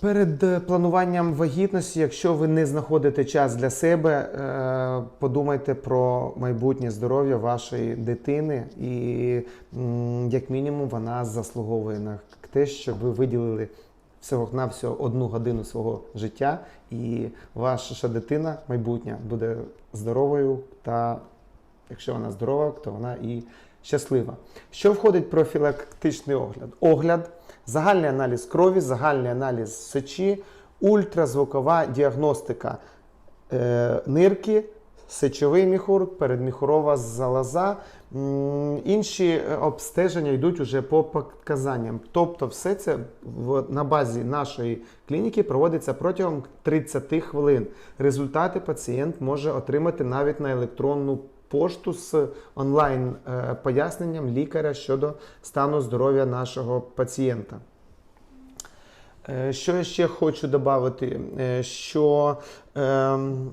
Перед е, плануванням вагітності, якщо ви не знаходите час для себе, е, подумайте про майбутнє здоров'я вашої дитини, і як мінімум вона заслуговує на те, щоб ви виділили всього на всього одну годину свого життя, і ваша дитина майбутня буде здоровою та якщо вона здорова, то вона і щаслива. Що входить профілактичний огляд? Огляд, загальний аналіз крові, загальний аналіз сечі, ультразвукова діагностика е, нирки, сечовий міхур, передміхурова залоза. Інші е, обстеження йдуть уже по показанням. Тобто, все це на базі нашої клініки проводиться протягом 30 хвилин. Результати пацієнт може отримати навіть на електронну пошту з онлайн е, поясненням лікаря щодо стану здоров'я нашого пацієнта. Е, Що я ще хочу додати, що ем,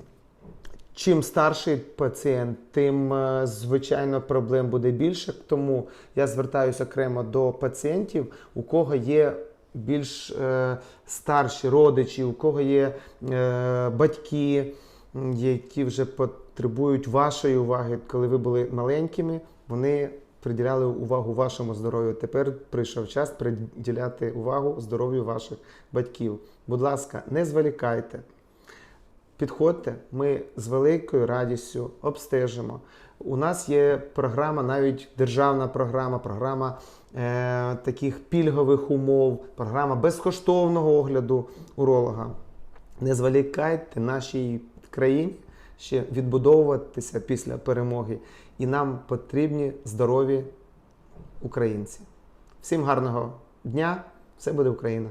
чим старший пацієнт, тим, е, звичайно, проблем буде більше. Тому я звертаюся окремо до пацієнтів, у кого є більш е, старші родичі, у кого є е, батьки, які вже потребують вашої уваги, коли ви були маленькими, вони приділяли увагу вашому здоров'ю. Тепер прийшов час приділяти увагу здоров'ю ваших батьків. Будь ласка, не зволікайте. Підходьте, ми з великою радістю обстежимо. У нас є програма, навіть державна програма, програма е, таких пільгових умов, програма безкоштовного огляду уролога. Не зволікайте нашій країні ще відбудовуватися після перемоги, і нам потрібні здорові українці. Всім гарного дня! Все буде Україна!